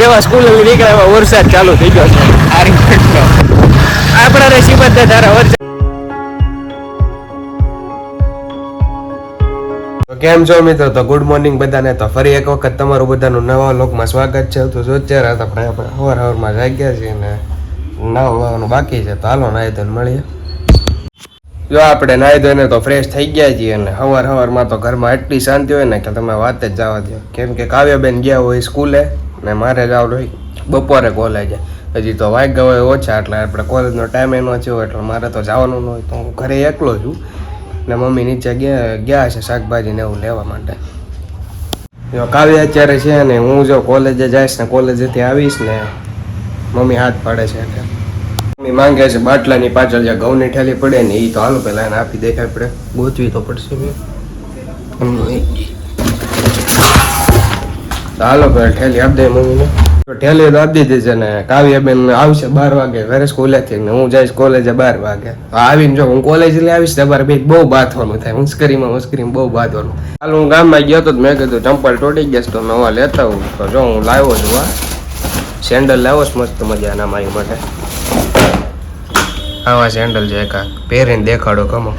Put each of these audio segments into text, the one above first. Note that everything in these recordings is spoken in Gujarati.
જેવા સ્કૂલ નીકળ્યા એવા વરસાદ ચાલુ થઈ ગયો છે. હારી આપણા રે સિબત તારા વરસાદ તો કેમ છો મિત્રો? તો ગુડ મોર્નિંગ બધાને. તો ફરી એક વખત તમારું બધાનું નવા લોકમાં સ્વાગત છે. તો જો અત્યારે આપણે આપણે હવાર હવારમાં જાગ્યા છીએ ને નાવાનું બાકી છે. તો હાલો ધોઈને મળીએ. જો આપણે નાહી ધોઈને તો ફ્રેશ થઈ ગયા છીએ અને સવાર સવારમાં તો ઘરમાં એટલી શાંતિ હોય ને કે તમે વાત જ જવા દો કેમ કે કાવ્યાબેન ગયા હોય સ્કૂલે ને મારે જવાનું હોય. બપોરે કોલેજે હજી તો વાગ્યા હોય ઓછા, એટલે આપણે કોલેજનો ટાઈમ એનો થયો એટલે મારે તો જવાનું ન હોય. તો હું ઘરે એકલો છું ને મમ્મી નીચે ગયા ગયા છે શાકભાજી ને એવું લેવા માટે. જો કાવ્ય અત્યારે છે ને હું જો કોલેજે જઈશ ને કોલેજેથી આવીશ ને મમ્મી હાથ પાડે છે એટલે. માંગે છે બાટલાની પાછળ જે ઘઉંની ઠેલી પડે ને એ તો હાલો પેલા એને આપી દેખાય પડે. ગોતવી તો પડશે હાલો પેલા ઠેલી આપી દે મમ્મીને. ઠેલી તો આપી દીધી છે ને કાવ્યાબેન આવશે બાર વાગે, ઘરે સ્કૂલેથી ને હું જઈશ કોલેજે બાર વાગે. આવીને જો હું કોલેજ લઈ આવીશ તમારે બે બહુ બાથવાનું થાય. મુસ્કરીમાં મુસ્કરીમાં બહુ બાથવાનું હાલ હું ગામમાં ગયો તો મેં કીધું ચંપલ તોડી ગયા તો નવા લેતા હું તો જો હું લાવ્યો છું આ સેન્ડલ લાવો મસ્ત મસ્ત મજાના મારી માટે. આવા સેન્ડલ છે એકા પહેરીને દેખાડો કમો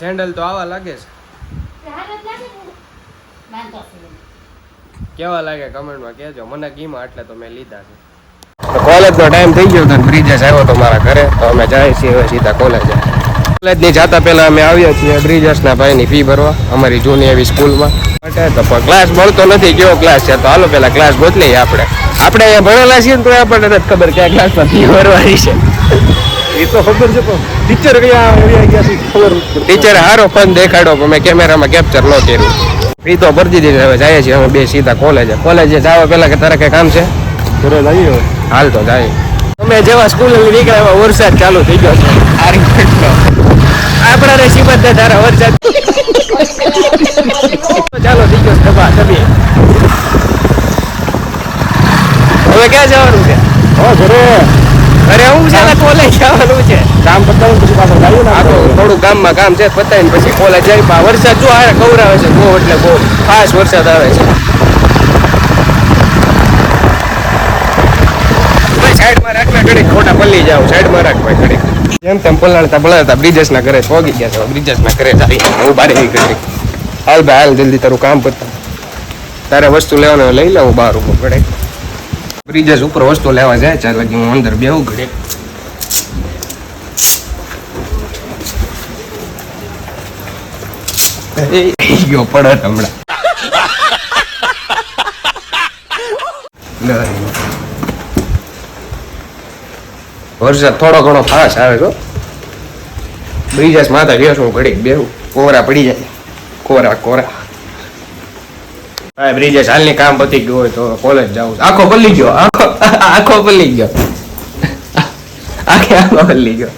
સેન્ડલ તો આવા લાગે છે. કેવા લાગે કમેન્ટમાં કહેજો. મને કીમાં એટલે તો મેં લીધા છે. કોલેજનો ટાઈમ થઈ ગયો તો બ્રિજેશ આવ્યો તો મારા ઘરે. તો અમે જાય છીએ હવે સીધા કોલેજે કોલેજની જાતા પહેલા અમે આવ્યા છીએ બ્રિજેશના ભાઈની ફી ભરવા અમારી જૂની એવી સ્કૂલમાં તો પણ ક્લાસ મળતો નથી કેવો ક્લાસ છે. તો હાલો પહેલા ક્લાસ બદલીએ આપણે. આપણે અહીંયા ભણેલા છીએ ને તો આપણને નથી ખબર કયા ક્લાસમાં ફી ભરવાની છે. એ તો ખબર છે પણ ટીચર કયા આવ્યા ગયા છે? ખબર ટીચરે હારો ફોન દેખાડો પણ મેં કેમેરામાં કેપ્ચર ન કર્યું. એ તો ભરતી દીધી હવે જાય છીએ અમે બે સીધા કોલેજે કોલેજે જાવ પહેલા કે તારે કઈ કામ છે? ઘરે જઈએ હવે. હાલ તો જાય. અમે જેવા સ્કૂલ નીકળ્યા એવા વરસાદ ચાલુ થઈ ગયો છે. પેટનો આપણા રે સિબત તારા વરસાદ ચાલો થઈ ગયો છે ધબા ધબી હવે ક્યાં જવાનું છે હા ઘરે અરે હું છે ને કોલેજ જવાનું છે. કામ પતાવીને પછી ને આ. થોડું ગામમાં કામ છે પતાવીને પછી કોલેજ જાય પા વરસાદ જો હારે કવરાવે છે બહુ એટલે બહુ ખાસ વરસાદ આવે છે. સાઈડમાં રાખવા ઘડીક ખોટા પલ્લી જાવ સાઈડમાં રાખવા ઘડીક. જેમ તેમ પલાળતા પલાળતા બ્રિજેશના ઘરે પહોંચી ગયા છે બ્રિજેશના ઘરે જાય હું બારે નહીં હાલ ભાઈ હાલ જલ્દી તારું કામ પતા તારે વસ્તુ લેવાનું લઈ લઉં બહાર ઉપર ઘડીક. બ્રિજેશ ઉપર વસ્તુ લેવા જાય ચાલ હું અંદર બેહું ઘડીક. ગયો પડત હમણાં. વરસાદ થોડો ઘણો ફાસ આવે છો બ્રિજેશ માથા છો ઘડીક બેહું કોરા પડી જાય. કોરા કોરા. હા બ્રિજેશ હાલની કામ પતી ગયું હોય તો કોલેજ જાવ. આખો પલ્લી ગયો, આખો આખો પલ્લી ગયો. આખે, આખો પલ્લી ગયો.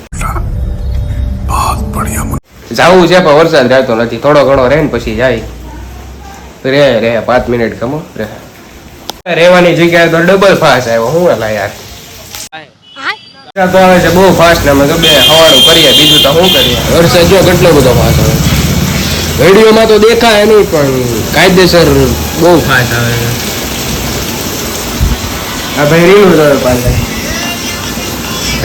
જાવું છે પણ વરસાદ રહેતો નથી. થોડો ઘણો રહે ને પછી જાય. રે રે પાંચ મિનિટ કમો રે રહેવાની જગ્યાએ તો ડબલ ફાસ્ટ આવ્યો. હું એલા યાર? તો આવે છે બહુ ફાસ્ટ ને અમે તો બે હવારું કરીએ. બીજું તો શું કરીએ? વરસાદ જો કેટલો બધો ફાસ્ટ આવે. વિડીયોમાં તો દેખાય નહીં પણ કાયદેસર બહુ ફાસ્ટ આવે છે. આ ભાઈ રીલું પાછળ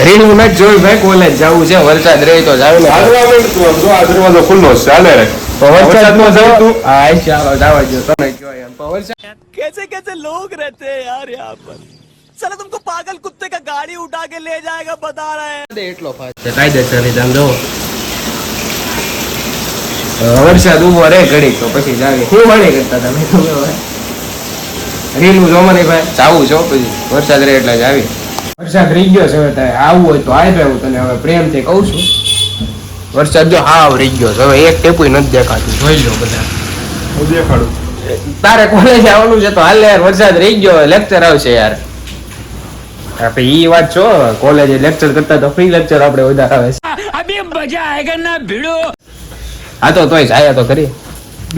રીલું નથી જોયું ભાઈ કોલેજ જવું છે વરસાદ રહે તો જાવ ને આજવા માંડ તું આમ જો આ દરવાજો ખુલ્લો છે ચાલે રે તો વરસાદમાં વરસાદમાં જાવ તું હા ચાલો જવા દો તમે કયો એમ પણ વરસાદ कैसे कैसे लोग रहते हैं यार यहाँ पर चलो तुमको पागल कुत्ते का गाड़ी उठा के ले जाएगा बता रहे हैं એટલો ફાસ્ટ છે કાયદેસર રીતે આમ જોવો વરસાદ ઉભો રહે ઘડીક તો પછી જાવી શું વાળી કરતા તમે તમે ભાઈ રીલું જો મને ભાઈ જાવું છો પછી વરસાદ રહે એટલે જ આવી વરસાદ રહી ગયો છે હવે આવું હોય તો આવી હું તને હવે પ્રેમથી કહું છું. વરસાદ જો હાવ રહી ગયો છે હવે એક ટેપુય નથી દેખાતું. જોઈ લો બધા. હું દેખાડું. તારે કોલેજ આવવાનું છે તો હાલ યાર વરસાદ રહી ગયો લેક્ચર આવશે યાર. આપણે ઈ વાત છો કોલેજ લેક્ચર કરતા તો ફ્રી લેક્ચર આપણે વધારે આવે છે. અબે મજા આયગા ભીડો હા તો તોય જાય તો કરી.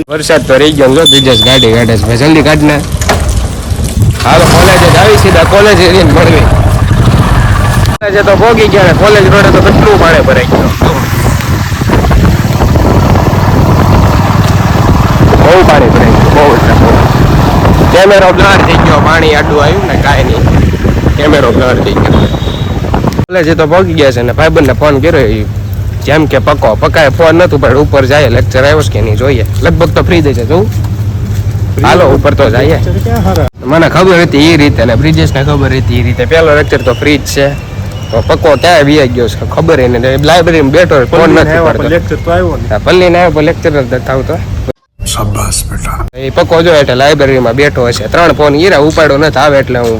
વરસાદ તો રહી ગયો જો બીજસ ગાડી ગાડે છે જલ્દી કાઢ ને. હાલો કોલેજે જ આવી સીધા કોલેજ એરિયન મળવી કોલેજે તો ભોગી ગયા ને કોલેજ રોડે તો કેટલું પાણી ભરાઈ ગયો. બહુ પાણી ભરાઈ ગયું. બહુ એટલે કેમેરો બ્લર થઈ ગયો. પાણી આડું આવ્યું ને કાંઈ નહીં. કેમેરો બ્લર થઈ ગયો. કોલેજે તો ભોગી ગયા છે ને ભાઈબંધને ફોન કર્યો જેમ કે પકો. પકાય ફોન નતું પણ ઉપર જાય લેક્ચર આવ્યો કે નહીં જોઈએ. લગભગ તો ફ્રી છે. જોઉં હાલો ઉપર તો જઈએ હારા? મને ખબર હતી એ રીતે ને બ્રિજેશને ખબર હતી એ રીતે. પેલો લેક્ચર તો ફ્રી જ છે. તો પક્કો ક્યાં વી ગયો છે. ખબર એને લાઇબ્રેરીમાં બેઠો ફોન નથી પડતો. લેક્ચર તો આવ્યો ને પલ્લી ને આવ્યો લેક્ચર જ નથી આવતો શાબાશ બેટા. એ પક્કો જો એટલે લાઇબ્રેરીમાં બેઠો હશે. ત્રણ ફોન હીરા ઉપાડો નથી આવે એટલે હું.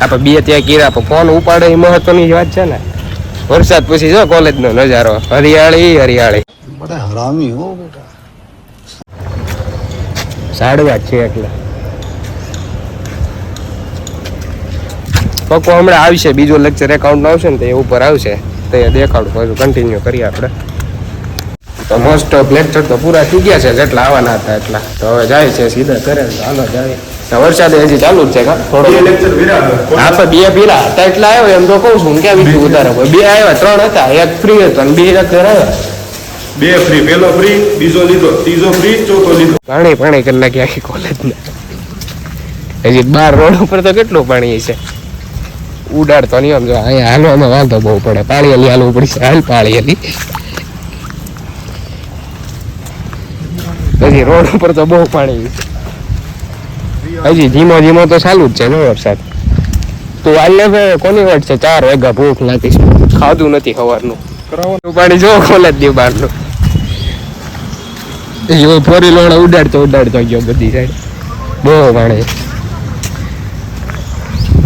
આપણે બે ત્યાં કીરા પણ ફોન ઉપાડે એ મહત્વની વાત છે ને. વરસાદ પછી જો કોલેજનો નજારો. હરિયાળી હરિયાળી. બડા હરામી હો. બેટા ઝાડવા છે એટલે. પક્કો હમણાં આવશે બીજો લેક્ચર એકાઉન્ટ આવશે ને તો એ ઉપર આવશે. તો એ દેખાડું પછી કન્ટિન્યુ કરીએ આપણે. તો મોસ્ટ ઓફ લેક્ચર તો પૂરા થઈ ગયા છે જેટલા આવવાના હતા એટલા. તો હવે જાય છે સીધા કરે હાલો જાય. વરસાદ હજી ચાલુ જ છે કા? થોડો. બે લેક્ચર વિરાટ હા પણ બે પીરા હતા એટલા આવ્યો એમ તો કહું છું ક્યાં બીજું વધારે હોય. બે આવ્યા ત્રણ હતા એક ફ્રી હતો અને બે લેક્ચર આવ્યા. બે ફ્રી પેલો ફ્રી બીજો લીધો ત્રીજો ફ્રી ચોથો લીધો. પાણી પાણી કરી નાખી આખી કોલેજને હજી બાર રોડ ઉપર તો કેટલું પાણી છે? ઉડાડતો નહીં આમ જો અહીંયા હાલવામાં વાંધો બહુ પડે. પાણી હાલવું પડશે. હાલ પાણી પછી રોડ ઉપર તો બહુ પાણી હજી ધીમો ધીમો તો ચાલુ જ છે ને વરસાદ. તું હાલ કોની વાટ છે? ચાર વાગ્યા ભૂખ લાગી ખાધું નથી સવારનું પાણી જો જ દી બહારનું. ફોરી લોણા ઉડાડતો ઉડાડતો ગયો બધી સાઈડ. બહુ પાણી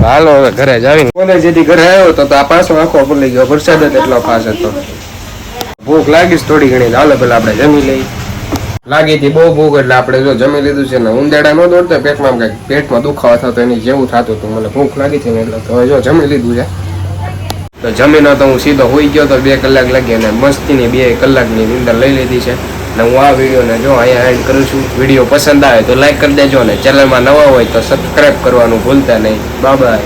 હાલો ઘરે જાવીને કોલેજ જેથી ઘરે આવ્યો તો આ પાછો આખો ભૂલી ગયો. વરસાદ જ એટલો ફાસ હતો. ભૂખ લાગીશ થોડી ઘણી. હાલો, પેલા આપણે જમી લઈ લાગી હતી બહુ ભૂખ, એટલે આપણે જો જમી લીધું છે ને ઉંદેડા ન દોડતા પેટમાં કંઈક પેટમાં દુખાવો થતો એની જેવું થતું હતું. મને ભૂખ લાગી છે ને એટલે તો જો જમી લીધું છે. તો જમીનો તો હું સીધો હોઈ ગયો તો બે કલાક લાગી અને મસ્તીની બે કલાકની અંદર લઈ લીધી છે. ને હું આ વિડીયોને જો અહીંયા એન્ડ કરું છું. વીડિયો પસંદ આવે તો લાઈક કરી દેજો ને ચેનલમાં નવા હોય તો સબસ્ક્રાઈબ કરવાનું ભૂલતા નહીં. બાય